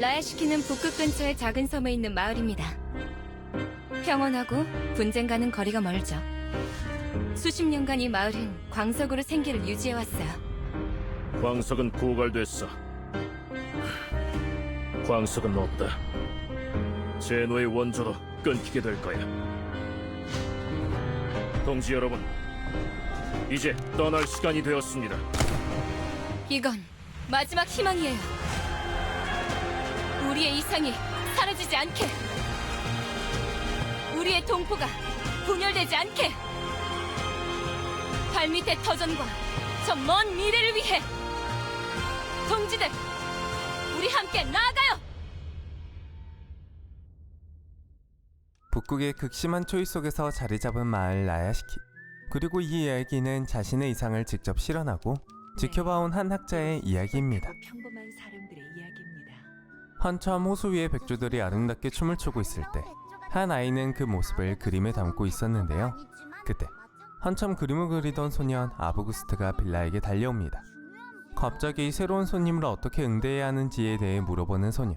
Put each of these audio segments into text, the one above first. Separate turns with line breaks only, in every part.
라야시키는 북극 근처의 작은 섬에 있는 마을입니다. 평온하고 분쟁과는 거리가 멀죠. 수십 년간 이 마을은 광석으로 생계를 유지해왔어요.
광석은 고갈됐어. 광석은 없다. 제노의 원조로 끊기게 될 거야. 동지 여러분, 이제 떠날 시간이 되었습니다.
이건 마지막 희망이에요. 우리의 이상이 사라지지 않게. 우리의 동포가 분열되지 않게. 발밑의 터전과 저 먼 미래를 위해. 동지들, 우리 함께 나아가요!
북극의 극심한 초이 속에서 자리 잡은 마을 라야시키. 그리고 이 이야기는 자신의 이상을 직접 실현하고 지켜봐온 한 학자의 이야기입니다. 한참 호수 위에 백조들이 아름답게 춤을 추고 있을 때 한 아이는 그 모습을 그림에 담고 있었는데요. 그때 한참 그림을 그리던 소년 아부구스트가 빌라에게 달려옵니다. 갑자기 새로운 손님을 어떻게 응대해야 하는지에 대해 물어보는 소녀.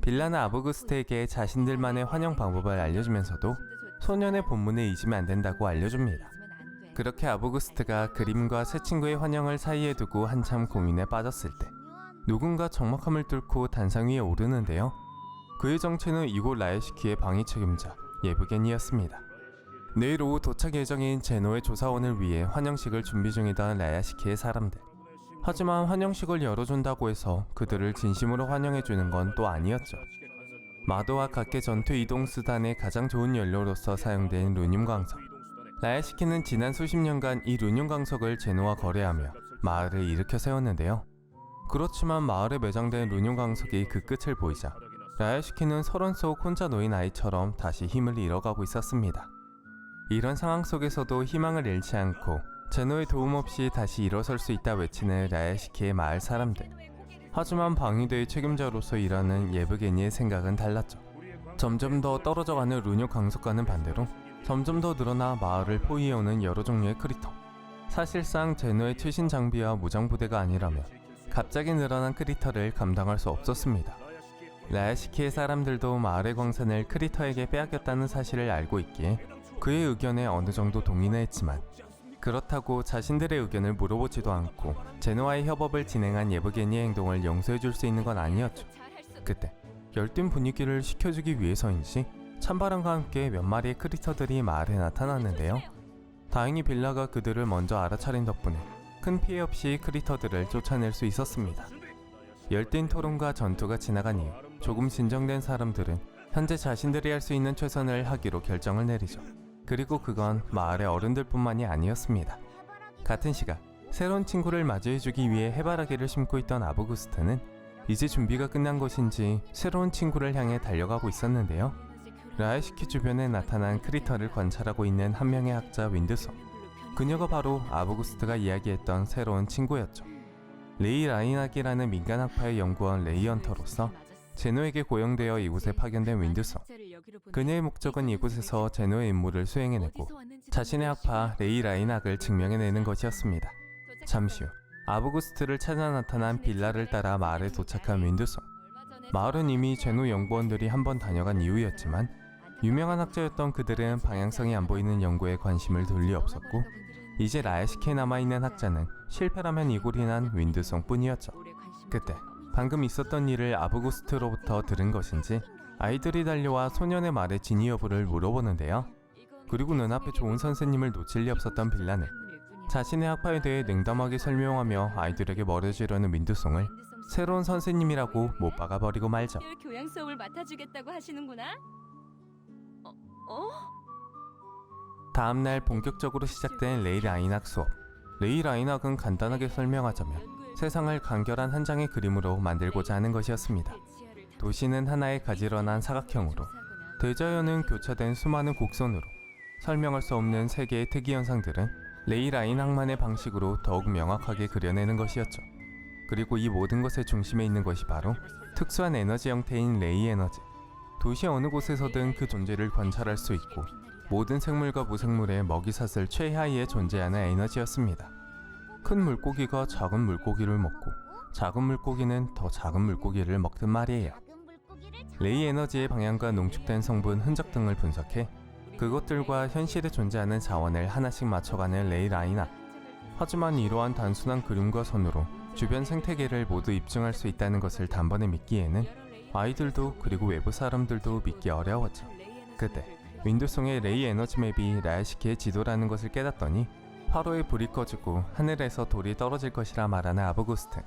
빌라는 아부구스트에게 자신들만의 환영 방법을 알려주면서도 소년의 본문을 잊으면 안 된다고 알려줍니다. 그렇게 아부구스트가 그림과 새 친구의 환영을 사이에 두고 한참 고민에 빠졌을 때 누군가 적막함을 뚫고 단상 위에 오르는데요. 그의 정체는 이곳 라에시키의 방위 책임자 예브겐이었습니다. 내일 오후 도착 예정인 제노의 조사원을 위해 환영식을 준비 중이던 라야시키의 사람들. 하지만 환영식을 열어준다고 해서 그들을 진심으로 환영해주는 건 또 아니었죠. 마도와 각계 전투 이동 수단의 가장 좋은 연료로서 사용된 루늄 광석. 라야시키는 지난 수십 년간 이 루늄 광석을 제노와 거래하며 마을을 일으켜 세웠는데요. 그렇지만 마을에 매장된 루늄 광석이 그 끝을 보이자 라야시키는 서론 속 혼자 놓인 아이처럼 다시 힘을 잃어가고 있었습니다. 이런 상황 속에서도 희망을 잃지 않고 제노의 도움 없이 다시 일어설 수 있다 외치는 라야시키의 마을 사람들. 하지만 방위대의 책임자로서 일하는 예브게니의 생각은 달랐죠. 점점 더 떨어져가는 루뇨 강석과는 반대로 점점 더 늘어나 마을을 포위해오는 여러 종류의 크리터. 사실상 제노의 최신 장비와 무장 부대가 아니라면 갑자기 늘어난 크리터를 감당할 수 없었습니다. 라야시키의 사람들도 마을의 광산을 크리터에게 빼앗겼다는 사실을 알고 있기에 그의 의견에 어느 정도 동의는 했지만 그렇다고 자신들의 의견을 물어보지도 않고 제노와의 협업을 진행한 예브게니의 행동을 용서해 줄 수 있는 건 아니었죠. 그때 열띤 분위기를 식혀주기 위해서인지 찬바람과 함께 몇 마리의 크리터들이 마을에 나타났는데요. 다행히 빌라가 그들을 먼저 알아차린 덕분에 큰 피해 없이 크리터들을 쫓아낼 수 있었습니다. 열띤 토론과 전투가 지나간 이후 조금 진정된 사람들은 현재 자신들이 할 수 있는 최선을 하기로 결정을 내리죠. 그리고 그건 마을의 어른들뿐만이 아니었습니다. 같은 시각 새로운 친구를 맞이해주기 위해 해바라기를 심고 있던 아부구스트는 이제 준비가 끝난 것인지 새로운 친구를 향해 달려가고 있었는데요. 라이시키 주변에 나타난 크리터를 관찰하고 있는 한 명의 학자 윈드성. 그녀가 바로 아부구스트가 이야기했던 새로운 친구였죠. 레이 라이낙이라는 민간학파의 연구원 레이언터로서 제노에게 고용되어 이곳에 파견된 윈드성. 그녀의 목적은 이곳에서 제노의 임무를 수행해내고 자신의 학파 레이 라이낙을 증명해내는 것이었습니다. 잠시 후 아부구스트를 찾아 나타난 빌라를 따라 마을에 도착한 윈드성. 마을은 이미 제노 연구원들이 한 번 다녀간 이후였지만 유명한 학자였던 그들은 방향성이 안 보이는 연구에 관심을 둘리 없었고 이제 라야시키에 남아있는 학자는 실패라면 이골이 난 윈드성 뿐이었죠. 그때 방금 있었던 일을 아부구스트로부터 들은 것인지 아이들이 달려와 소년의 말에 진위 여부를 물어보는데요. 그리고 눈앞에 좋은 선생님을 놓칠 리 없었던 빌라는 자신의 학파에 대해 냉담하게 설명하며 아이들에게 멀어지려는 윈드송을 새로운 선생님이라고 못 박아버리고 말죠.
교양 수업을 맡아주겠다고 하시는구나. 어? 어?
다음 날 본격적으로 시작된 레이 라인학 수업. 레이 라인학은 간단하게 설명하자면 세상을 간결한 한 장의 그림으로 만들고자 하는 것이었습니다. 도시는 하나의 가지런한 사각형으로 대자연은 교차된 수많은 곡선으로 설명할 수 없는 세계의 특이 현상들은 레이 라인학만의 방식으로 더욱 명확하게 그려내는 것이었죠. 그리고 이 모든 것의 중심에 있는 것이 바로 특수한 에너지 형태인 레이 에너지. 도시 어느 곳에서든 그 존재를 관찰할 수 있고 모든 생물과 무생물의 먹이사슬 최하위에 존재하는 에너지였습니다. 큰 물고기가 작은 물고기를 먹고 작은 물고기는 더 작은 물고기를 먹든 말이에요. 레이 에너지의 방향과 농축된 성분 흔적 등을 분석해 그것들과 현실에 존재하는 자원을 하나씩 맞춰가는 레이 라이나. 하지만 이러한 단순한 그림과 선으로 주변 생태계를 모두 입증할 수 있다는 것을 단번에 믿기에는 아이들도 그리고 외부 사람들도 믿기 어려웠죠. 그때 윈도송의 레이 에너지 맵이 라야시키의 지도라는 것을 깨닫더니 화로에 불이 꺼지고 하늘에서 돌이 떨어질 것이라 말하는 아부구스트.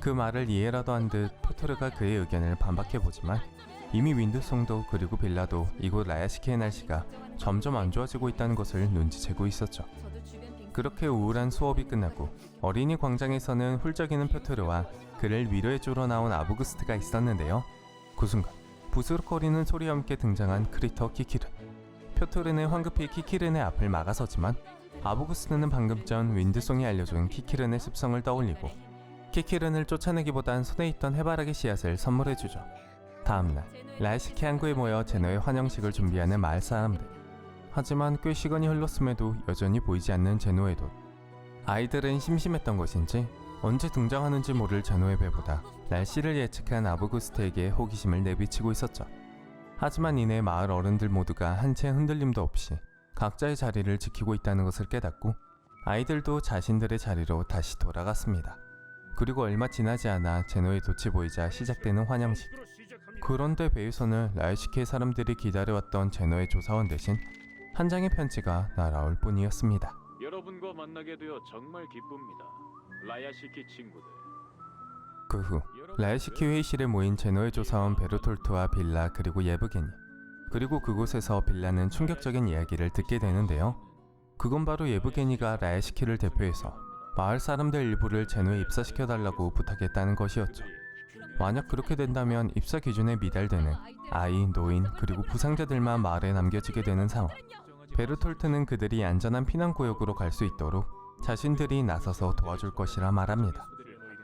그 말을 이해라도 한 듯 포토르가 그의 의견을 반박해보지만 이미 윈도송도 그리고 빌라도 이곳 라야시키의 날씨가 점점 안 좋아지고 있다는 것을 눈치채고 있었죠. 그렇게 우울한 수업이 끝나고 어린이 광장에서는 훌쩍이는 표토르와 그를 위로해주러 나온 아부구스트가 있었는데요. 그 순간 부스럭거리는 소리와 함께 등장한 크리터 키키르. 표토르는 황급히 키키른의 앞을 막아서지만 아부구스트는 방금 전 윈드송이 알려준 키키른의 습성을 떠올리고 키키른을 쫓아내기보단 손에 있던 해바라기 씨앗을 선물해주죠. 다음날 라이시키 항구에 모여 제노의 환영식을 준비하는 마을 사람들. 하지만 꽤 시간이 흘렀음에도 여전히 보이지 않는 제노의 돛. 아이들은 심심했던 것인지 언제 등장하는지 모를 제노의 배보다 날씨를 예측한 아부구스트에게 호기심을 내비치고 있었죠. 하지만 이내 마을 어른들 모두가 한채 흔들림도 없이 각자의 자리를 지키고 있다는 것을 깨닫고 아이들도 자신들의 자리로 다시 돌아갔습니다. 그리고 얼마 지나지 않아 제노의 돛이 보이자 시작되는 환영식. 그런데 배에서는 라이시키의 사람들이 기다려왔던 제노의 조사원 대신 한 장의 편지가 날아올 뿐이었습니다.
여러분과 만나게 되어 정말 기쁩니다. 라야시키 친구들.
그 후 라이시키 회의실에 모인 제노의 조사원 베르톨트와 빌라 그리고 예브게니 그리고 그곳에서 빌라는 충격적인 이야기를 듣게 되는데요. 그건 바로 예브게니가 라이시키를 대표해서 마을 사람들 일부를 제노에 입사시켜달라고 부탁했다는 것이었죠. 만약 그렇게 된다면 입사 기준에 미달되는 아이, 노인, 그리고 부상자들만 마을에 남겨지게 되는 상황. 베르톨트는 그들이 안전한 피난 구역으로 갈 수 있도록 자신들이 나서서 도와줄 것이라 말합니다.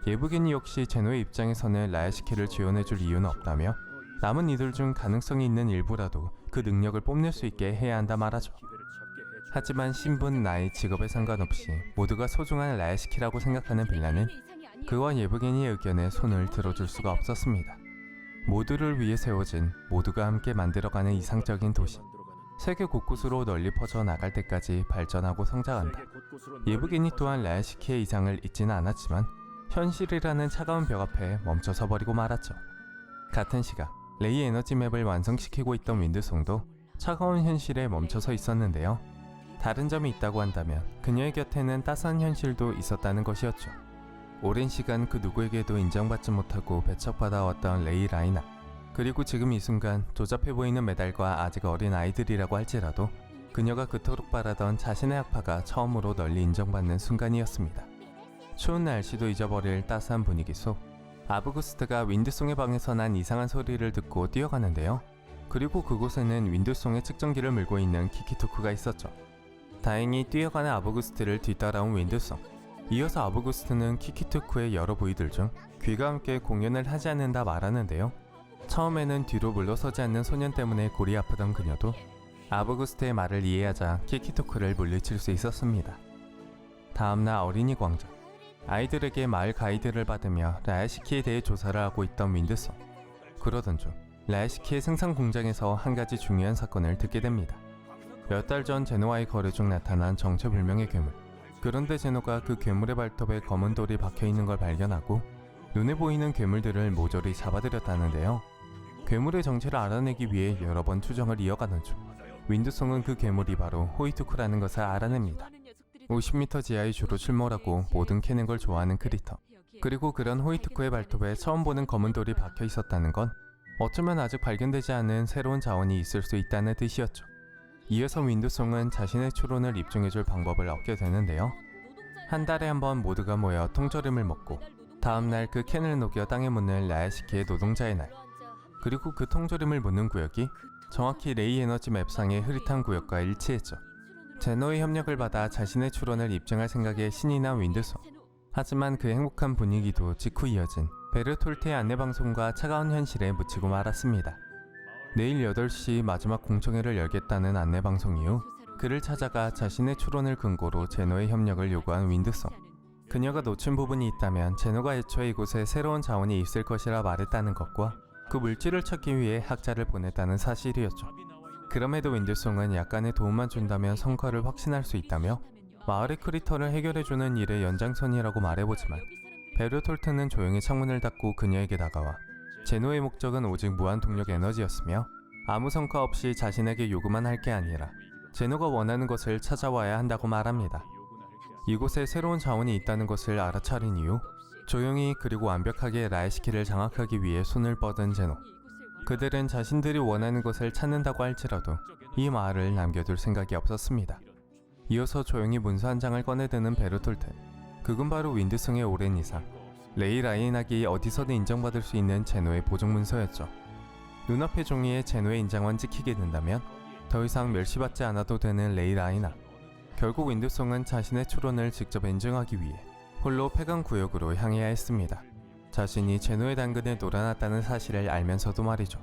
예브게니 역시 제노의 입장에서는 라야시키를 지원해줄 이유는 없다며 남은 이들 중 가능성이 있는 일부라도 그 능력을 뽐낼 수 있게 해야 한다 말하죠. 하지만 신분, 나이, 직업에 상관없이 모두가 소중한 라야시키라고 생각하는 빌라는 그와 예브게니의 의견에 손을 들어줄 수가 없었습니다. 모두를 위해 세워진 모두가 함께 만들어가는 이상적인 도시. 세계 곳곳으로 널리 퍼져 나갈 때까지 발전하고 성장한다. 예브게니 또한 라야시키의 이상을 잊지는 않았지만 현실이라는 차가운 벽 앞에 멈춰서 버리고 말았죠. 같은 시각 레이 에너지 맵을 완성시키고 있던 윈드송도 차가운 현실에 멈춰서 있었는데요. 다른 점이 있다고 한다면 그녀의 곁에는 따스한 현실도 있었다는 것이었죠. 오랜 시간 그 누구에게도 인정받지 못하고 배척받아왔던 레이 라이나 그리고 지금 이 순간 조잡해 보이는 메달과 아직 어린 아이들이라고 할지라도 그녀가 그토록 바라던 자신의 학파가 처음으로 널리 인정받는 순간이었습니다. 추운 날씨도 잊어버릴 따스한 분위기 속 아부구스트가 윈드송의 방에서 난 이상한 소리를 듣고 뛰어가는데요. 그리고 그곳에는 윈드송의 측정기를 물고 있는 키키토크가 있었죠. 다행히 뛰어가는 아부구스트를 뒤따라온 윈드송. 이어서 아부구스트는 키키토크의 여러 부위들 중 귀가 함께 공연을 하지 않는다 말하는데요. 처음에는 뒤로 물러서지 않는 소년 때문에 골이 아프던 그녀도 아부구스트의 말을 이해하자 키키토크를 물리칠 수 있었습니다. 다음날 어린이 광장. 아이들에게 마을 가이드를 받으며 라야시키에 대해 조사를 하고 있던 윈드송. 그러던 중 라야시키의 생산 공장에서 한 가지 중요한 사건을 듣게 됩니다. 몇 달 전 제노와의 거래 중 나타난 정체불명의 괴물. 그런데 제노가 그 괴물의 발톱에 검은 돌이 박혀 있는 걸 발견하고 눈에 보이는 괴물들을 모조리 잡아들였다는데요. 괴물의 정체를 알아내기 위해 여러 번 추정을 이어가는 중 윈드송은 그 괴물이 바로 호이투크라는 것을 알아냅니다. 50m 지하에 주로 출몰하고 모든 캐는 걸 좋아하는 크리터. 그리고 그런 호이트코의 발톱에 처음 보는 검은 돌이 박혀 있었다는 건 어쩌면 아직 발견되지 않은 새로운 자원이 있을 수 있다는 뜻이었죠. 이어서 윈도송은 자신의 추론을 입증해줄 방법을 얻게 되는데요. 한 달에 한 번 모두가 모여 통조림을 먹고 다음날 그 캔을 녹여 땅에 묻는 라야시키의 노동자의 날. 그리고 그 통조림을 묻는 구역이 정확히 레이 에너지 맵상의 흐릿한 구역과 일치했죠. 제노의 협력을 받아 자신의 추론을 입증할 생각에 신이 난 윈드송. 하지만 그 행복한 분위기도 직후 이어진 베르톨트의 안내방송과 차가운 현실에 묻히고 말았습니다. 내일 8시 마지막 공청회를 열겠다는 안내 방송 이후 그를 찾아가 자신의 추론을 근거로 제노의 협력을 요구한 윈드송. 그녀가 놓친 부분이 있다면 제노가 애초에 이곳에 새로운 자원이 있을 것이라 말했다는 것과 그 물질을 찾기 위해 학자를 보냈다는 사실이었죠. 그럼에도 윈드송은 약간의 도움만 준다면 성과를 확신할 수 있다며 마을의 크리터를 해결해주는 일의 연장선이라고 말해보지만 베르톨트는 조용히 창문을 닫고 그녀에게 다가와 제노의 목적은 오직 무한 동력 에너지였으며 아무 성과 없이 자신에게 요구만 할 게 아니라 제노가 원하는 것을 찾아와야 한다고 말합니다. 이곳에 새로운 자원이 있다는 것을 알아차린 이후 조용히 그리고 완벽하게 라이시키를 장악하기 위해 손을 뻗은 제노. 그들은 자신들이 원하는 것을 찾는다고 할지라도 이 마을을 남겨둘 생각이 없었습니다. 이어서 조용히 문서 한 장을 꺼내드는 베르톨트. 그건 바로 윈드성의 오랜 이상 레이 라이낙이 어디서든 인정받을 수 있는 제노의 보증 문서였죠. 눈앞의 종이에 제노의 인장만 찍히게 된다면 더 이상 멸시받지 않아도 되는 레이 라이낙. 결국 윈드성은 자신의 추론을 직접 인증하기 위해 홀로 폐강 구역으로 향해야 했습니다. 자신이 제노의 당근에 놀아났다는 사실을 알면서도 말이죠.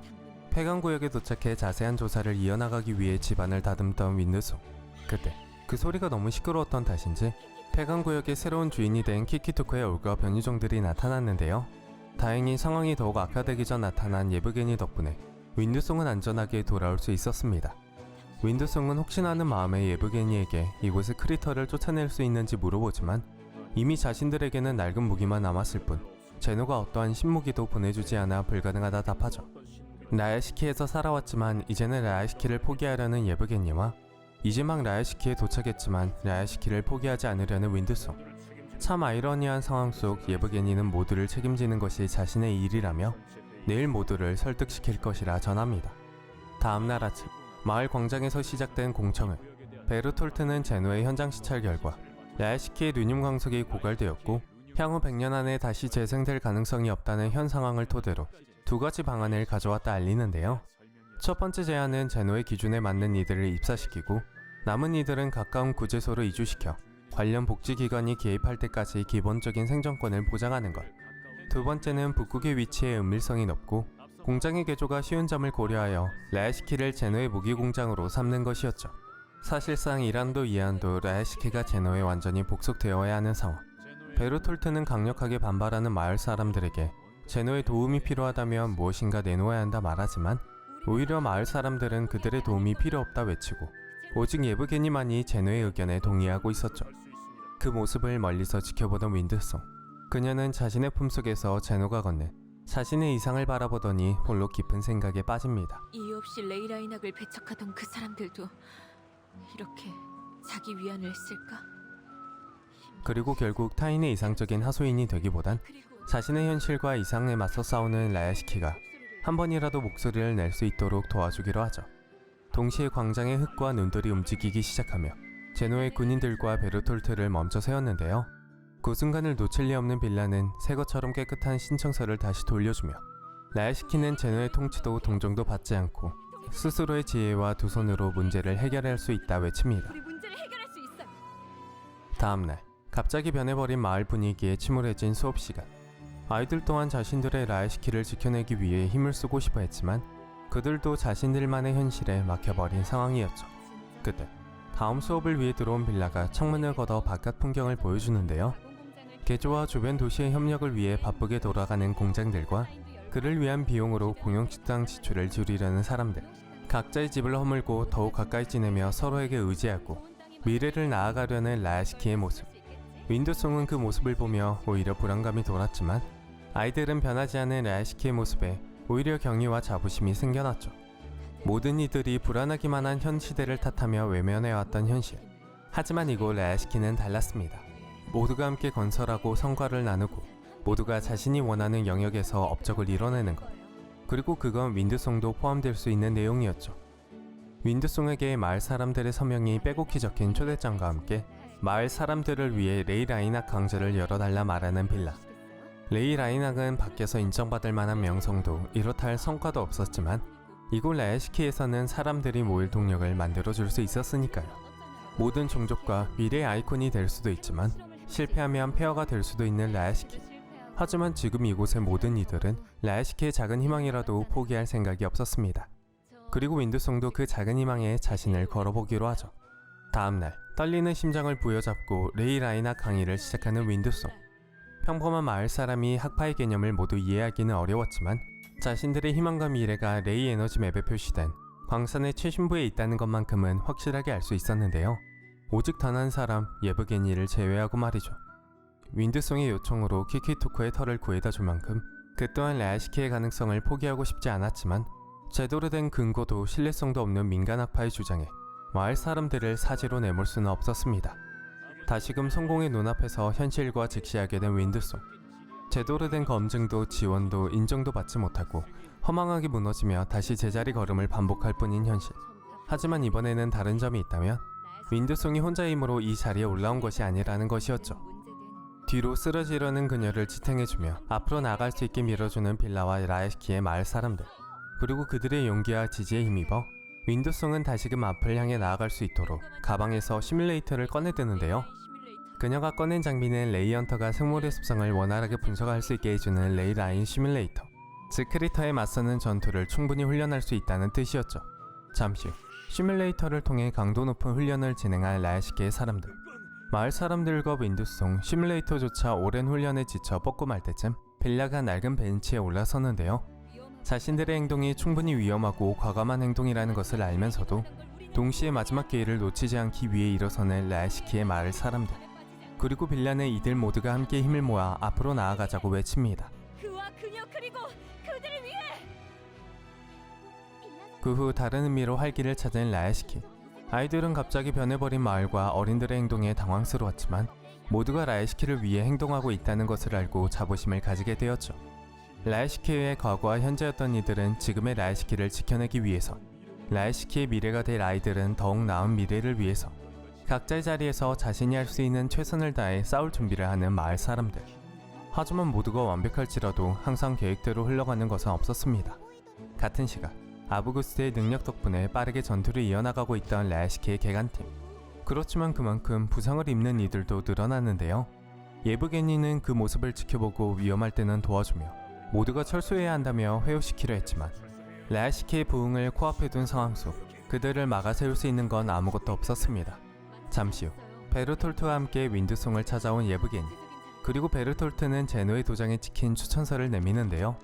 폐강 구역에 도착해 자세한 조사를 이어나가기 위해 집안을 다듬던 윈드송. 그때 그 소리가 너무 시끄러웠던 탓인지 폐강 구역의 새로운 주인이 된 키키토코의 올가 변유종들이 나타났는데요. 다행히 상황이 더욱 악화되기 전 나타난 예브게니 덕분에 윈드송은 안전하게 돌아올 수 있었습니다. 윈드송은 혹시나 하는 마음에 예브게니에게 이곳의 크리터를 쫓아낼 수 있는지 물어보지만 이미 자신들에게는 낡은 무기만 남았을 뿐 제노가 어떠한 신무기도 보내주지 않아 불가능하다 답하죠. 라야시키에서 살아왔지만 이제는 라야시키를 포기하려는 예브게니와 이제 막 라야시키에 도착했지만 라야시키를 포기하지 않으려는 윈드송. 참 아이러니한 상황 속 예브게니는 모두를 책임지는 것이 자신의 일이라며 내일 모두를 설득시킬 것이라 전합니다. 다음날 아침 마을 광장에서 시작된 공청회 베르톨트는 제노의 현장 시찰 결과 라야시키의 류늄 광석이 고갈되었고 향후 100년 안에 다시 재생될 가능성이 없다는 현 상황을 토대로 두 가지 방안을 가져왔다 알리는데요. 첫 번째 제안은 제노의 기준에 맞는 이들을 입사시키고 남은 이들은 가까운 구제소로 이주시켜 관련 복지기관이 개입할 때까지 기본적인 생존권을 보장하는 것. 두 번째는 북극의 위치에 은밀성이 높고 공장의 개조가 쉬운 점을 고려하여 라야시키를 제노의 무기 공장으로 삼는 것이었죠. 사실상 이란도 이안도 라야시키가 제노에 완전히 복속되어야 하는 상황. 베르톨트는 강력하게 반발하는 마을 사람들에게 제노의 도움이 필요하다면 무엇인가 내놓아야 한다 말하지만 오히려 마을 사람들은 그들의 도움이 필요 없다 외치고 오직 예브게니만이 제노의 의견에 동의하고 있었죠. 그 모습을 멀리서 지켜보던 윈드송. 그녀는 자신의 품속에서 제노가 건넨 자신의 이상을 바라보더니 홀로 깊은 생각에 빠집니다.
이유 없이 레이라인학을 배척하던 그 사람들도 이렇게 자기 위안을 쓸까?
그리고 결국 타인의 이상적인 하소인이 되기보단 자신의 현실과 이상에 맞서 싸우는 라야시키가 한 번이라도 목소리를 낼 수 있도록 도와주기로 하죠. 동시에 광장의 흙과 눈들이 움직이기 시작하며 제노의 군인들과 베르톨트를 멈춰 세웠는데요. 그 순간을 놓칠 리 없는 빌라는 새 것처럼 깨끗한 신청서를 다시 돌려주며 라야시키는 제노의 통치도 동정도 받지 않고 스스로의 지혜와 두 손으로 문제를 해결할 수 있다 외칩니다. 다음날 갑자기 변해버린 마을 분위기에 침울해진 수업 시간. 아이들 또한 자신들의 라이시키를 지켜내기 위해 힘을 쓰고 싶어 했지만 그들도 자신들만의 현실에 막혀버린 상황이었죠. 그때 다음 수업을 위해 들어온 빌라가 창문을 걷어 바깥 풍경을 보여주는데요. 개조와 주변 도시의 협력을 위해 바쁘게 돌아가는 공장들과 그를 위한 비용으로 공용식당 지출을 줄이려는 사람들. 각자의 집을 허물고 더욱 가까이 지내며 서로에게 의지하고 미래를 나아가려는 라야시키의 모습. 윈도송은 그 모습을 보며 오히려 불안감이 돌았지만 아이들은 변하지 않은 라야시키의 모습에 오히려 경의와 자부심이 생겨났죠. 모든 이들이 불안하기만 한 현 시대를 탓하며 외면해왔던 현실. 하지만 이곳 라야시키는 달랐습니다. 모두가 함께 건설하고 성과를 나누고 모두가 자신이 원하는 영역에서 업적을 이뤄내는 것. 그리고 그건 윈드송도 포함될 수 있는 내용이었죠. 윈드송에게 마을 사람들의 서명이 빼곡히 적힌 초대장과 함께 마을 사람들을 위해 레이 라이낙 강좌를 열어달라 말하는 빌라. 레이 라이낙은 밖에서 인정받을 만한 명성도 이렇다 할 성과도 없었지만 이곳 라야시키에서는 사람들이 모일 동력을 만들어 줄 수 있었으니까요. 모든 종족과 미래의 아이콘이 될 수도 있지만 실패하면 폐허가 될 수도 있는 라야시키. 하지만 지금 이곳의 모든 이들은 라야시키의 작은 희망이라도 포기할 생각이 없었습니다. 그리고 윈드송도 그 작은 희망에 자신을 걸어보기로 하죠. 다음날 떨리는 심장을 부여잡고 레이 라이나 강의를 시작하는 윈드송. 평범한 마을 사람이 학파의 개념을 모두 이해하기는 어려웠지만 자신들의 희망과 미래가 레이 에너지 맵에 표시된 광산의 최신부에 있다는 것만큼은 확실하게 알 수 있었는데요. 오직 단 한 사람 예브게니를 제외하고 말이죠. 윈드송의 요청으로 키키토코의 털을 구해다 줄 만큼 그 또한 레아시키의 가능성을 포기하고 싶지 않았지만 제대로 된 근거도 신뢰성도 없는 민간 학파의 주장에 마을 사람들을 사지로 내몰 수는 없었습니다. 다시금 성공의 눈앞에서 현실과 직시하게 된 윈드송. 제대로 된 검증도 지원도 인정도 받지 못하고 허망하게 무너지며 다시 제자리 걸음을 반복할 뿐인 현실. 하지만 이번에는 다른 점이 있다면 윈드송이 혼자의 힘으로 이 자리에 올라온 것이 아니라는 것이었죠. 뒤로 쓰러지려는 그녀를 지탱해주며 앞으로 나아갈 수 있게 밀어주는 빌라와 라이스키의 마을 사람들 그리고 그들의 용기와 지지에 힘입어 윈드송은 다시금 앞을 향해 나아갈 수 있도록 가방에서 시뮬레이터를 꺼내드는데요. 그녀가 꺼낸 장비는 레이헌터가 생물의 습성을 원활하게 분석할 수 있게 해주는 레이라인 시뮬레이터 즉 크리터에 맞서는 전투를 충분히 훈련할 수 있다는 뜻이었죠. 잠시 후 시뮬레이터를 통해 강도 높은 훈련을 진행할 라야시키의 사람들 마을 사람들과 윈드송 시뮬레이터조차 오랜 훈련에 지쳐 뻗고 말 때쯤 빌라가 낡은 벤치에 올라서는데요. 자신들의 행동이 충분히 위험하고 과감한 행동이라는 것을 알면서도 동시에 마지막 기회를 놓치지 않기 위해 일어서는 라야시키의 마을 사람들 그리고 빌라는 이들 모두가 함께 힘을 모아 앞으로 나아가자고 외칩니다.
그와 그녀 그리고 그들을 위해
그 후 다른 의미로 활기를 찾은 라야시키. 아이들은 갑자기 변해버린 마을과 어린들의 행동에 당황스러웠지만 모두가 라야시키를 위해 행동하고 있다는 것을 알고 자부심을 가지게 되었죠. 라야시키의 과거와 현재였던 이들은 지금의 라야시키를 지켜내기 위해서 라야시키의 미래가 될 아이들은 더욱 나은 미래를 위해서 각자의 자리에서 자신이 할 수 있는 최선을 다해 싸울 준비를 하는 마을 사람들. 하지만 모두가 완벽할지라도 항상 계획대로 흘러가는 것은 없었습니다. 같은 시각 아부구스트의 능력 덕분에 빠르게 전투를 이어나가고 있던 라야시키의 개간팀. 그렇지만 그만큼 부상을 입는 이들도 늘어났는데요. 예브게니는 그 모습을 지켜보고 위험할 때는 도와주며 모두가 철수해야 한다며 회유시키려 했지만 라야시키의 부흥을 코앞에 둔 상황 속 그들을 막아세울 수 있는 건 아무것도 없었습니다. 잠시 후 베르톨트와 함께 윈드송을 찾아온 예브게니 그리고 베르톨트는 제노의 도장에 찍힌 추천서를 내미는데요.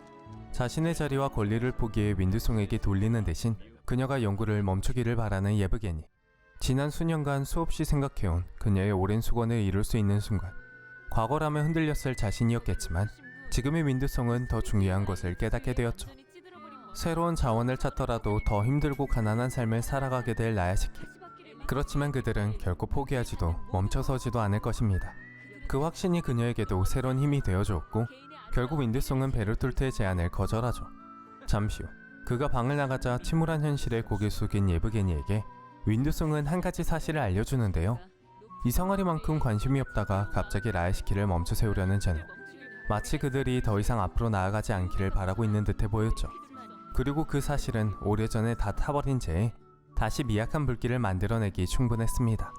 자신의 자리와 권리를 포기해 윈드송에게 돌리는 대신 그녀가 연구를 멈추기를 바라는 예브게니. 지난 수년간 수없이 생각해온 그녀의 오랜 수건을 이룰 수 있는 순간. 과거라면 흔들렸을 자신이었겠지만 지금의 윈드송은 더 중요한 것을 깨닫게 되었죠. 새로운 자원을 찾더라도 더 힘들고 가난한 삶을 살아가게 될 라야시키. 그렇지만 그들은 결코 포기하지도 멈춰서지도 않을 것입니다. 그 확신이 그녀에게도 새로운 힘이 되어주었고 결국 윈드송은 베르톨트의 제안을 거절하죠. 잠시 후 그가 방을 나가자 침울한 현실에 고개 숙인 예브게니에게 윈드송은 한 가지 사실을 알려주는데요. 이상하리만큼 관심이 없다가 갑자기 라야시키를 멈춰 세우려는 제노. 마치 그들이 더 이상 앞으로 나아가지 않기를 바라고 있는 듯해 보였죠. 그리고 그 사실은 오래전에 다 타버린 채 다시 미약한 불길을 만들어내기 충분했습니다.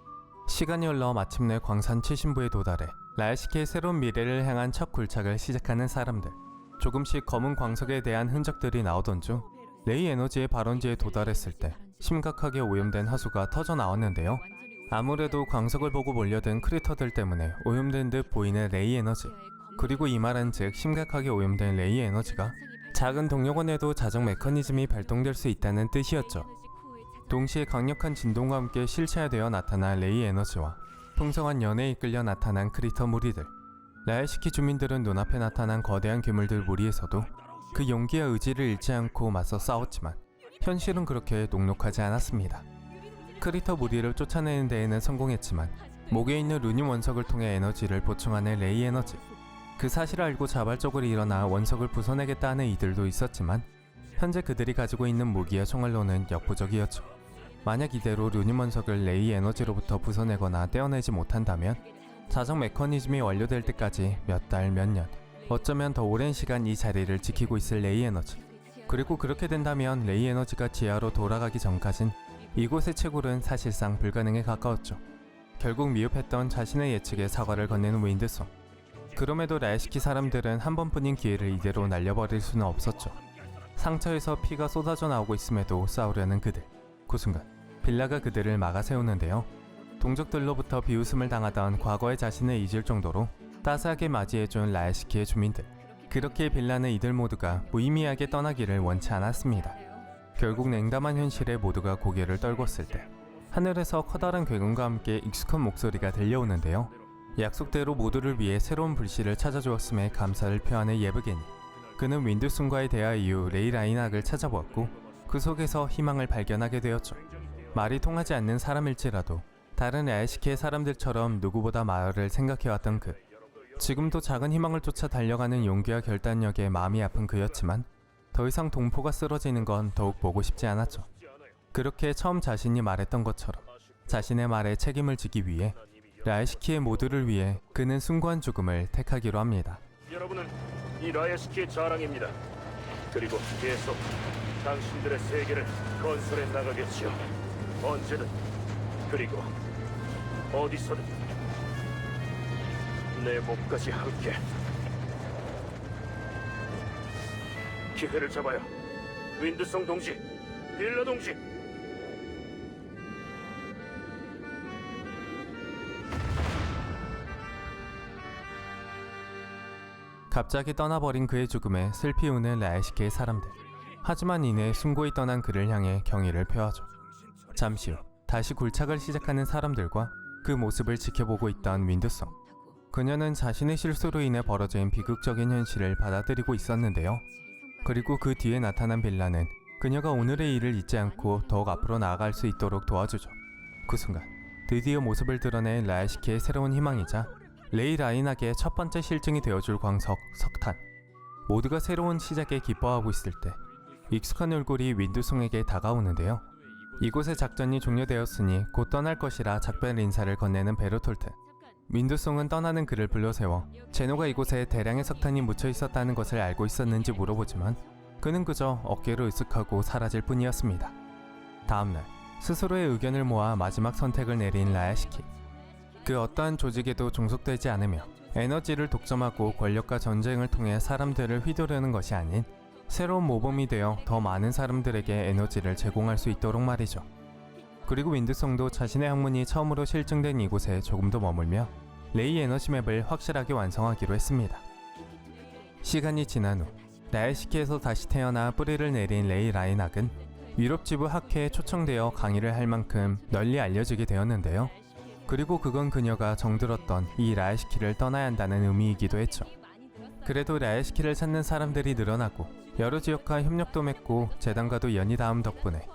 시간이 흘러 마침내 광산 최신부에 도달해 라야시키의 새로운 미래를 향한 첫 굴착을 시작하는 사람들. 조금씩 검은 광석에 대한 흔적들이 나오던 중 레이 에너지의 발원지에 도달했을 때 심각하게 오염된 하수가 터져 나왔는데요. 아무래도 광석을 보고 몰려든 크리터들 때문에 오염된 듯 보이는 레이 에너지. 그리고 이 말은 즉 심각하게 오염된 레이 에너지가 작은 동력원에도 자정 메커니즘이 발동될 수 있다는 뜻이었죠. 동시에 강력한 진동과 함께 실체화되어 나타난 레이 에너지와 풍성한 연에 이끌려 나타난 크리터 무리들. 라야시키 주민들은 눈앞에 나타난 거대한 괴물들 무리에서도 그 용기와 의지를 잃지 않고 맞서 싸웠지만 현실은 그렇게 녹록하지 않았습니다. 크리터 무리를 쫓아내는 데에는 성공했지만 목에 있는 루늄 원석을 통해 에너지를 보충하는 레이 에너지. 그 사실을 알고 자발적으로 일어나 원석을 부숴내겠다 하는 이들도 있었지만 현재 그들이 가지고 있는 무기와 총알로는 역부족이었죠. 만약 이대로 원석을 레이 에너지로부터 부숴내거나 떼어내지 못한다면 자정 메커니즘이 완료될 때까지 몇 달, 몇 년, 어쩌면 더 오랜 시간 이 자리를 지키고 있을 레이 에너지. 그리고 그렇게 된다면 레이 에너지가 지하로 돌아가기 전까진 이곳의 채굴은 사실상 불가능에 가까웠죠. 결국 미흡했던 자신의 예측에 사과를 건네는 윈드송. 그럼에도 라야시키 사람들은 한 번뿐인 기회를 이대로 날려버릴 수는 없었죠. 상처에서 피가 쏟아져 나오고 있음에도 싸우려는 그들. 그 순간 빌라가 그들을 막아 세우는데요. 동족들로부터 비웃음을 당하던 과거의 자신을 잊을 정도로 따스하게 맞이해준 라야시키의 주민들. 그렇게 빌라는 이들 모두가 무의미하게 떠나기를 원치 않았습니다. 결국 냉담한 현실에 모두가 고개를 떨궜을 때 하늘에서 커다란 괴군과 함께 익숙한 목소리가 들려오는데요. 약속대로 모두를 위해 새로운 불씨를 찾아주었음에 감사를 표하는 예브게니. 그는 윈드슨과의 대화 이후 레이 라인학을 찾아보았고 그 속에서 희망을 발견하게 되었죠. 말이 통하지 않는 사람일지라도 다른 아이시키의 사람들처럼 누구보다 마을을 생각해왔던 그. 지금도 작은 희망을 쫓아 달려가는 용기와 결단력에 마음이 아픈 그였지만 더 이상 동포가 쓰러지는 건 더욱 보고 싶지 않았죠. 그렇게 처음 자신이 말했던 것처럼 자신의 말에 책임을 지기 위해 라이시키의 모두를 위해 그는 숭고한 죽음을 택하기로 합니다.
여러분은 이 라야시키의 자랑입니다. 그리고 계속 당신들의 세계를 건설해 나가겠지요. 언제든 그리고 어디서든 내 몸까지 함께 기회를 잡아요. 윈드성 동지, 빌라 동지.
갑자기 떠나버린 그의 죽음에 슬피 우는 라이시키의 사람들. 하지만 이내 숭고히 떠난 그를 향해 경의를 표하죠. 잠시 후 다시 굴착을 시작하는 사람들과 그 모습을 지켜보고 있던 윈드성. 그녀는 자신의 실수로 인해 벌어진 비극적인 현실을 받아들이고 있었는데요. 그리고 그 뒤에 나타난 빌라는 그녀가 오늘의 일을 잊지 않고 더욱 앞으로 나아갈 수 있도록 도와주죠. 그 순간 드디어 모습을 드러낸 라야시키의 새로운 희망이자 레이 라인학의 첫 번째 실증이 되어줄 광석 석탄. 모두가 새로운 시작에 기뻐하고 있을 때 익숙한 얼굴이 윈두송에게 다가오는데요. 이곳의 작전이 종료되었으니 곧 떠날 것이라 작별 인사를 건네는 베르톨트. 윈두송은 떠나는 그를 불러세워 제노가 이곳에 대량의 석탄이 묻혀 있었다는 것을 알고 있었는지 물어보지만 그는 그저 어깨로 으쓱하고 사라질 뿐이었습니다. 다음날 스스로의 의견을 모아 마지막 선택을 내린 라야시키. 그 어떠한 조직에도 종속되지 않으며 에너지를 독점하고 권력과 전쟁을 통해 사람들을 휘두르는 것이 아닌 새로운 모범이 되어 더 많은 사람들에게 에너지를 제공할 수 있도록 말이죠. 그리고 윈드성도 자신의 학문이 처음으로 실증된 이곳에 조금 더 머물며 레이 에너지 맵을 확실하게 완성하기로 했습니다. 시간이 지난 후 나야시키에서 다시 태어나 뿌리를 내린 레이 라인학은 유럽 지부 학회에 초청되어 강의를 할 만큼 널리 알려지게 되었는데요. 그리고 그건 그녀가 정들었던 이 라야시키를 떠나야 한다는 의미이기도 했죠. 그래도 라야시키를 찾는 사람들이 늘어나고 여러 지역과 협력도 맺고 재단과도 연이 닿음 덕분에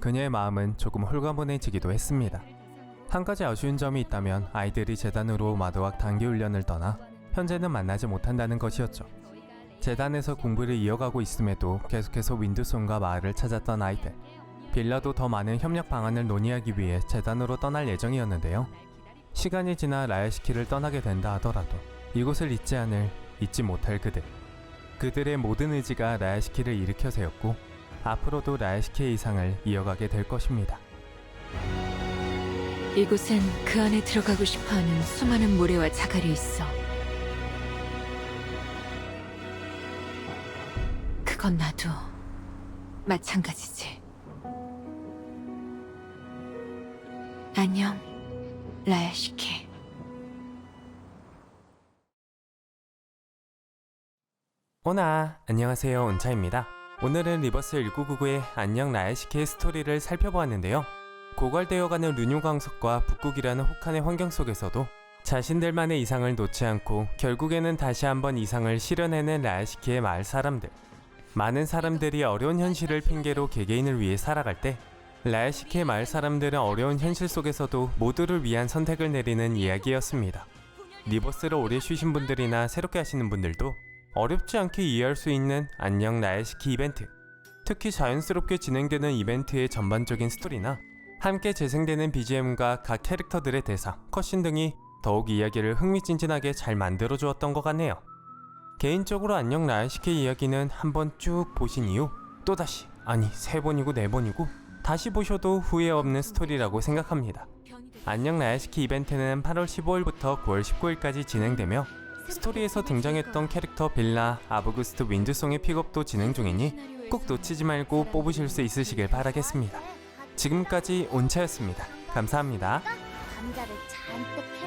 그녀의 마음은 조금 홀가분해지기도 했습니다. 한 가지 아쉬운 점이 있다면 아이들이 재단으로 마도학 단기 훈련을 떠나 현재는 만나지 못한다는 것이었죠. 재단에서 공부를 이어가고 있음에도 계속해서 윈드손과 마을을 찾았던 아이들. 빌라도 더 많은 협력 방안을 논의하기 위해 재단으로 떠날 예정이었는데요. 시간이 지나 라야시키를 떠나게 된다 하더라도 이곳을 잊지 않을 잊지 못할 그들. 그들의 모든 의지가 라야시키를 일으켜 세웠고 앞으로도 라야시키의 이상을 이어가게 될 것입니다.
이곳엔 그 안에 들어가고 싶어하는 수많은 모래와 자갈이 있어. 그건 나도 마찬가지지. 안녕, 라야시키.
오나 안녕하세요 온차입니다. 오늘은 리버스 1999의 안녕 라야시키의 스토리를 살펴보았는데요. 고갈되어가는 르뉴 강석과 북극이라는 혹한의 환경 속에서도 자신들만의 이상을 놓지 않고 결국에는 다시 한번 이상을 실현해낸 라야시키의 마을 사람들. 많은 사람들이 어려운 현실을 핑계로 개개인을 위해 살아갈 때 라야시키의 마을 사람들은 어려운 현실 속에서도 모두를 위한 선택을 내리는 이야기였습니다. 리버스를 오래 쉬신 분들이나 새롭게 하시는 분들도 어렵지 않게 이해할 수 있는 안녕 라야시키 이벤트. 특히 자연스럽게 진행되는 이벤트의 전반적인 스토리나 함께 재생되는 BGM과 각 캐릭터들의 대사, 컷신 등이 더욱 이야기를 흥미진진하게 잘 만들어 주었던 것 같네요. 개인적으로 안녕 라야시키 이야기는 한번 쭉 보신 이후 또다시 아니 세 번이고 네 번이고 다시 보셔도 후회 없는 스토리라고 생각합니다. 안녕 라야시키 이벤트는 8월 15일부터 9월 19일까지 진행되며 스토리에서 등장했던 캐릭터 빌라, 아브구스트 윈드송의 픽업도 진행 중이니 꼭 놓치지 말고 뽑으실 수 있으시길 바라겠습니다. 지금까지 온차였습니다. 감사합니다.
감자를 잔뜩